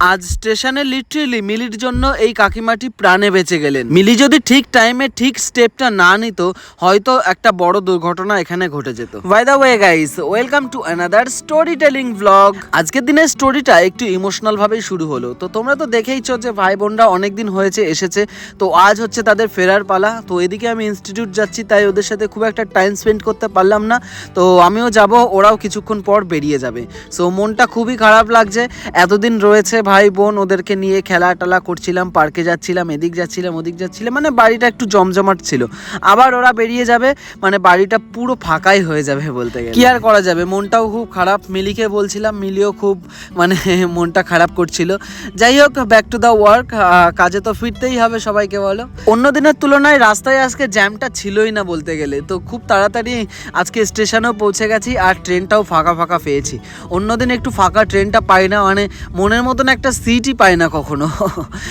আজ স্টেশনে লিটারেলি মিলির জন্য এই কাকিমাটি প্রাণে বেঁচে গেলেন। মিলি যদি ঠিক টাইমে ঠিক স্টেপটা না নিত, হয়তো একটা বড় দুর্ঘটনা এখানে ঘটে যেত। By the way guys welcome to another story telling blog আজকের দিনের স্টোরিটা একটু ইমোশনাল ভাবেই শুরু হলো। তো তোমরা তো দেখেইছো যে ভাই বোনরা অনেক দিন হয়েছে, এসেছে। তো আজ হচ্ছে তাদের ফেরার পালা। তো এদিকে আমি ইনস্টিটিউট যাচ্ছি, তাই ওদের সাথে খুব একটা টাইম স্পেন্ড করতে পারলাম না। তো আমিও যাব, ওরাও কিছুক্ষণ পর বেরিয়ে যাবে। সো মনটা খুবই খারাপ লাগছে। এতদিন রয়েছে ভাই বোন ওদেরকে নিয়ে খেলা টেলা করছিলাম পার্কে যাচ্ছিলাম এদিক যাচ্ছিলাম ওদিক যাচ্ছিলাম মানে বাড়িটা একটু জমজমাট ছিল। আবার ওরা বেরিয়ে যাবে মানে বাড়িটা পুরো ফাঁকাই হয়ে যাবে বলতে গেলে। কি আর করা যাবে? মনটাও খুব খারাপ। মিলিকে বলছিলাম মিলিও খুব মানে মনটা খারাপ করছিল। যাই হোক ব্যাক টু দ্য ওয়ার্ক কাজে তো ফিরতেই হবে সবাইকে বলো। অন্য দিনের তুলনায় রাস্তায় আজকে জ্যামটা ছিলই না বলতে গেলে। তো খুব তাড়াতাড়ি আজকে স্টেশনেও পৌঁছে গেছি আর ট্রেনটাও ফাঁকা ফাঁকা পেয়েছি। অন্যদিন একটু ফাঁকা ট্রেনটা পাই না মানে মনের মতন একটা সিটই পাই না কখনো।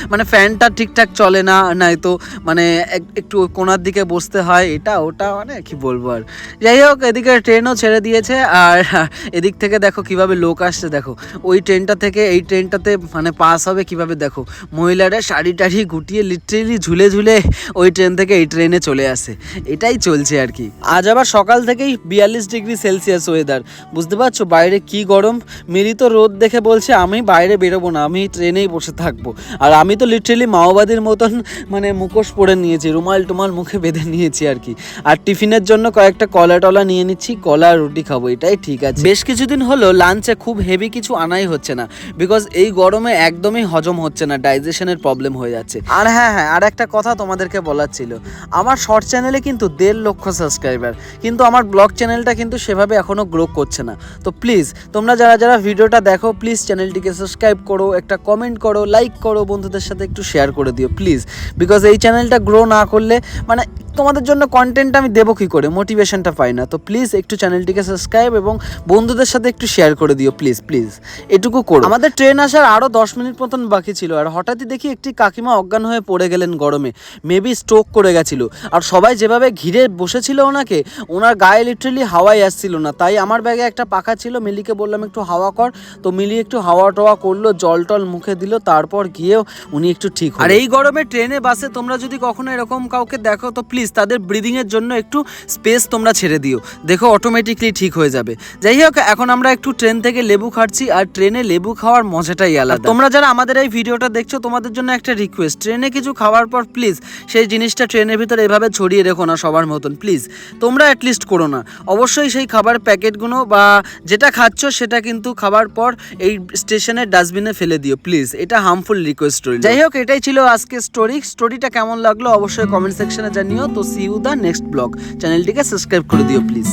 মানে ফ্যানটা ঠিকঠাক চলে না, নয়তো মানে এক- একটু কোনার দিকে বসতে হয়, এটা ওটা মানে কি বলব আর। যাই হোক, এদিকে ট্রেনও ছেড়ে দিয়েছে, আর এদিক থেকে দেখো কীভাবে লোক আসছে, দেখো। ওই ট্রেনটা থেকে, এই ট্রেনটাতে মানে পাস হবে কীভাবে, দেখো। মহিলারা শাড়ি টাড়ি গুটিয়ে লিটারেলি ঝুলে ঝুলে ওই ট্রেন থেকে এই ট্রেনে চলে আসে। এটাই চলছে আর কি। আজ আবার সকাল থেকেই বিয়াল্লিশ ডিগ্রি সেলসিয়াস ওয়েদার বুঝতে পারছ? বাইরে কি গরম? মিলিত রোদ দেখে বলছে, আমি বাইরে বেরোবো না। আমি ট্রেনেই বসে থাকব। আর আমি তো লিটারেলি মাওবাদীর মতন মানে মুখোশ পরে নিয়েছি, রুমাল টুমাল মুখে বেঁধে নিয়েছি আর কি। আর টিফিনের জন্য কয়েকটা কলা টলা নিয়ে নিচ্ছি, কলা রুটি খাব, এটাই ঠিক আছে। বেশ কিছুদিন হলো লাঞ্চে খুব হেভি কিছু আনাই হচ্ছে না বিকজ এই গরমে একদমই হজম হচ্ছে না ডাইজেশনের প্রবলেম হয়ে যাচ্ছে। আর হ্যাঁ হ্যাঁ আর একটা কথা তোমাদেরকে বলার ছিল, আমার শর্ট চ্যানেলে কিন্তু দেড় লক্ষ সাবস্ক্রাইবার কিন্তু আমার ব্লগ চ্যানেলটা কিন্তু সেভাবে এখনও গ্রো করছে না। তো প্লিজ তোমরা যারা যারা ভিডিওটা দেখো প্লিজ চ্যানেলটিকে সাবস্ক্রাইব করো একটা কমেন্ট করো লাইক করো বন্ধুদের সাথে একটু শেয়ার করে দিও প্লিজ বিকজ এই চ্যানেলটা গ্রো না করলে মানে তোমাদের জন্য কন্টেন্ট আমি দেবো কী করে? মোটিভেশনটা পাই না। তো প্লিজ একটু চ্যানেলটিকে সাবস্ক্রাইব এবং বন্ধুদের সাথে একটু শেয়ার করে দিও প্লিজ প্লিজ এটুকু করো। আমাদের ট্রেন আসার আরও দশ মিনিট মতন বাকি ছিল। আর হঠাৎই দেখি একটি কাকিমা অজ্ঞান হয়ে পড়ে গেলেন গরমে। মেবি স্ট্রোক করে গেছিল। আর সবাই যেভাবে ঘিরে বসেছিল ওনাকে, ওনার গায়ে লিটারেলি হাওয়াই আসছিল না। তাই আমার ব্যাগে একটা পাখা ছিল। মিলিকে বললাম, একটু হাওয়া কর। তো মিলি একটু হাওয়া টাওয়া করল জল টল মুখে দিল। তারপর গিয়েও উনি একটু ঠিক। আর এই গরমে ট্রেনে বাসে তোমরা যদি কখনো এরকম কাউকে দেখো, তো প্লিজ তাদের ব্রিদিংয়ের জন্য একটু স্পেস তোমরা ছেড়ে দিও। দেখো অটোমেটিকলি ঠিক হয়ে যাবে। যাই হোক এখন আমরা একটু ট্রেন থেকে লেবু খাচ্ছি আর ট্রেনে লেবু খাওয়ার মজাটাই আলাদা। তোমরা যারা আমাদের এই ভিডিওটা দেখছ তোমাদের জন্য একটা রিকোয়েস্ট ট্রেনে কিছু খাওয়ার পর প্লিজ সেই জিনিসটা ট্রেনের ভিতরে এভাবে ছড়িয়ে রেখো না সবার মতন। প্লিজ তোমরা অ্যাটলিস্ট করো না। অবশ্যই সেই খাবার প্যাকেটগুলো বা যেটা খাচ্ছ সেটা কিন্তু খাবার পর এই স্টেশনের ডাস্টবিনে ফেলে দিও। প্লিজ এটা হার্মফুল রিকোয়েস্ট রইল। যাই হোক এটাই ছিল আজকে স্টোরি স্টোরিটা কেমন লাগল অবশ্যই কমেন্ট সেকশনে জানিও। তো see you the next blog চ্যানেলটিকে সাবস্ক্রাইব করে দিও প্লিজ